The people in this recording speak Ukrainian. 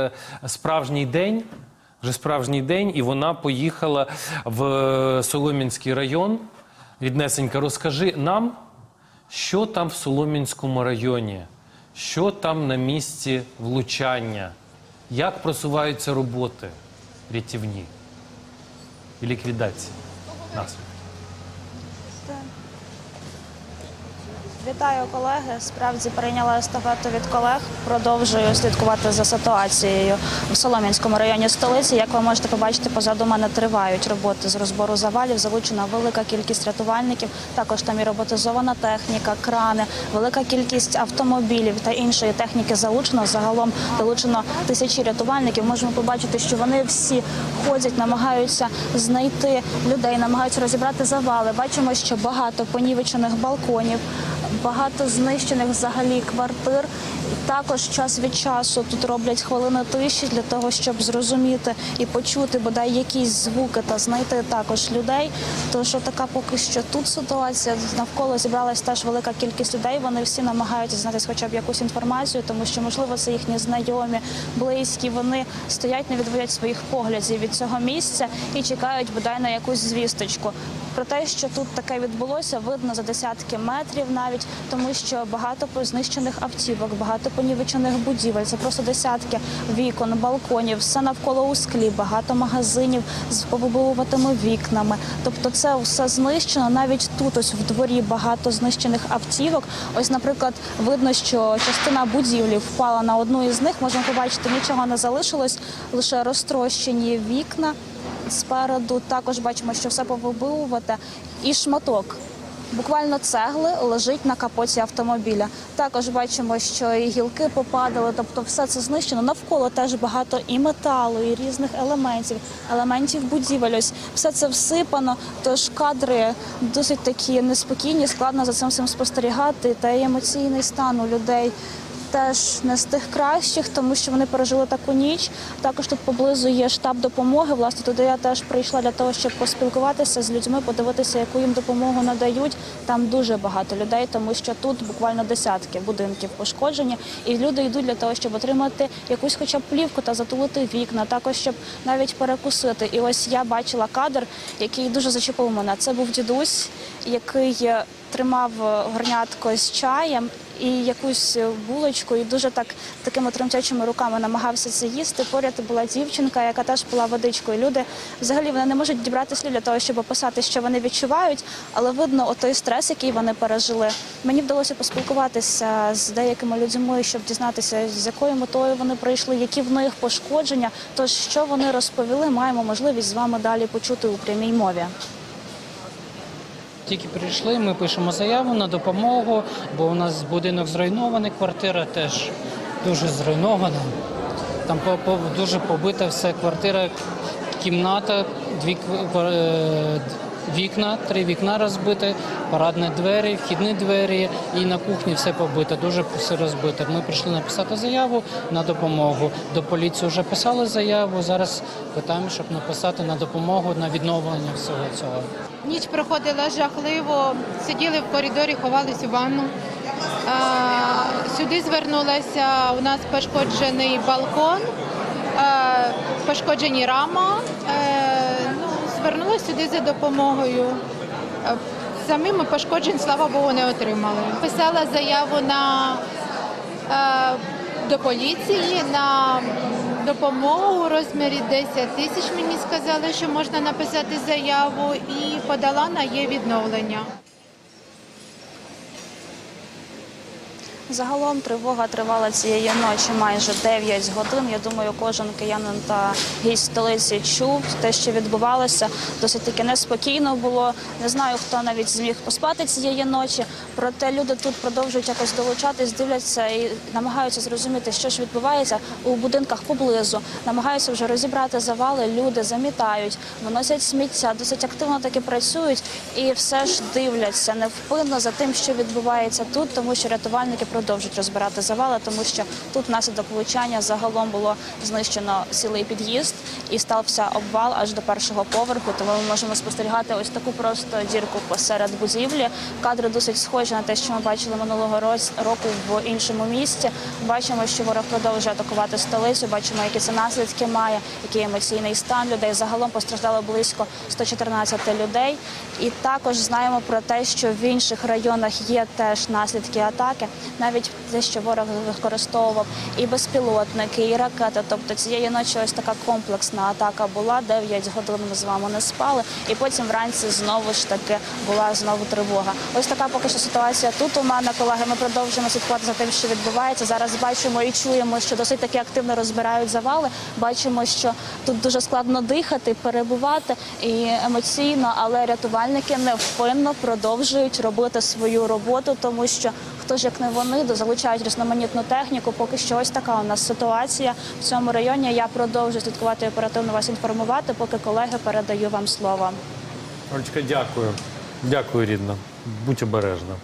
е, справжній день. Вже справжній день, і вона поїхала в е, Солом'янський район. Ріднесенька, розкажи нам, що там в Солом'янському районі, що там на місці влучання, як просуваються роботи рятівні і ліквідації наслідків. Вітаю колеги. Справді прийняла естафету від колег. Продовжую слідкувати за ситуацією в Солом'янському районі столиці. Як ви можете побачити, позаду мене тривають роботи з розбору завалів. Залучена велика кількість рятувальників. Також там і роботизована техніка, крани, велика кількість автомобілів та іншої техніки залучено. Загалом долучено тисячі рятувальників. Можемо побачити, що вони всі ходять, намагаються знайти людей, намагаються розібрати завали. Бачимо, що багато понівечених балконів багато знищених взагалі квартир. Також час від часу тут роблять хвилини тиші для того, щоб зрозуміти і почути бодай якісь звуки та знайти також людей. То що така поки що тут ситуація навколо зібралась теж велика кількість людей. Вони всі намагаються знати хоча б якусь інформацію, тому що можливо це їхні знайомі, близькі. Вони стоять, не відводять своїх поглядів від цього місця і чекають бодай на якусь звісточку. Про те, що тут таке відбулося, видно за десятки метрів навіть, тому що багато знищених автівок, багато понівечених будівель. Це просто десятки вікон, балконів, все навколо у склі, багато магазинів з повибивуватими вікнами. Тобто, це все знищено. Навіть тут, ось в дворі, багато знищених автівок. Ось, наприклад, видно, що частина будівлі впала на одну із них. Можна побачити, нічого не залишилось, лише розтрощені вікна спереду. Також бачимо, що все повибивувати. І шматок. Буквально цегли лежить на капоті автомобіля. Також бачимо, що і гілки попадали, тобто все це знищено. Навколо теж багато і металу, і різних елементів, елементів будівель. Ось все це всипано. Тож кадри досить такі неспокійні, складно за цим всім спостерігати. Та й емоційний стан у людей теж не з тих кращих, тому що вони пережили таку ніч. Також тут поблизу є штаб допомоги. Власне, туди я теж прийшла для того, щоб поспілкуватися з людьми, подивитися, яку їм допомогу надають. Там дуже багато людей, тому що тут буквально десятки будинків пошкоджені, і люди йдуть для того, щоб отримати якусь, хоча б плівку та затулити вікна, також щоб навіть перекусити. І ось я бачила кадр, який дуже зачепив мене. Це був дідусь, який тримав горнятко з чаєм і якусь булочку, і дуже так такими тремтячими руками намагався це їсти. Поряд була дівчинка, яка теж була водичкою. Люди взагалі вони не можуть дібрати слів для того, щоб описати, що вони відчувають, але видно отой стрес, який вони пережили. Мені вдалося поспілкуватися з деякими людьми, щоб дізнатися, з якою метою вони прийшли, які в них пошкодження. Тож що вони розповіли, маємо можливість з вами далі почути у прямій мові. Тільки прийшли, ми пишемо заяву на допомогу, бо у нас будинок зруйнований, квартира теж дуже зруйнована. Там дуже побита все. Квартира, кімната, дві е, вікна, три вікна розбиті, парадні двері, вхідні двері і на кухні все побито, дуже все розбито. Ми прийшли написати заяву на допомогу. До поліції вже писали заяву. Зараз питаємо, щоб написати на допомогу на відновлення всього цього. Ніч проходила жахливо, сиділи в коридорі, ховались у ванну. Сюди звернулася у нас пошкоджений балкон, пошкоджені рама. Звернулася сюди за допомогою. Е, Самими пошкоджень, слава Богу, не отримали. Писала заяву на е, до поліції на допомогу у розмірі 10 тисяч. Мені сказали, що можна написати заяву і подала на є відновлення. Загалом тривога тривала цієї ночі майже 9 годин. Я думаю, кожен киянин та гість столиці чув те, що відбувалося. Досить таки неспокійно було. Не знаю, хто навіть зміг поспати цієї ночі. Проте люди тут продовжують якось долучатись, дивляться і намагаються зрозуміти, що ж відбувається у будинках поблизу. Намагаються вже розібрати завали. Люди замітають, виносять сміття, досить активно таки працюють і все ж дивляться невпинно за тим, що відбувається тут, тому що рятувальники продовжують розбирати завали, тому що тут внаслідок влучання загалом було знищено цілий під'їзд і стався обвал аж до першого поверху. Тому ми можемо спостерігати ось таку просто дірку посеред будівлі. Кадри досить схожі на те, що ми бачили минулого року в іншому місті. Бачимо, що ворог продовжує атакувати столицю. Бачимо, які це наслідки має, який емоційний стан людей. Загалом постраждало близько 114 людей. І також знаємо про те, що в інших районах є теж наслідки атаки, навіть те, що ворог використовував і безпілотники, і ракети. Тобто цієї ночі ось така комплексна атака була. 9 годин ми з вами не спали, і потім вранці знову ж таки була знову тривога. Ось така поки що ситуація тут. У мене колеги. Ми продовжуємо слідкувати за тим, що відбувається. Зараз бачимо і чуємо, що досить таки активно розбирають завали. Бачимо, що тут дуже складно дихати, перебувати і емоційно, але рятувальники невпинно продовжують робити свою роботу, тому що хто ж як не вони залучають різноманітну техніку. Поки що ось така у нас ситуація в цьому районі. Я продовжую слідкувати і оперативно вас інформувати. Поки колеги передаю вам слово. Олечка, дякую. Дякую, рідна. Будь обережна.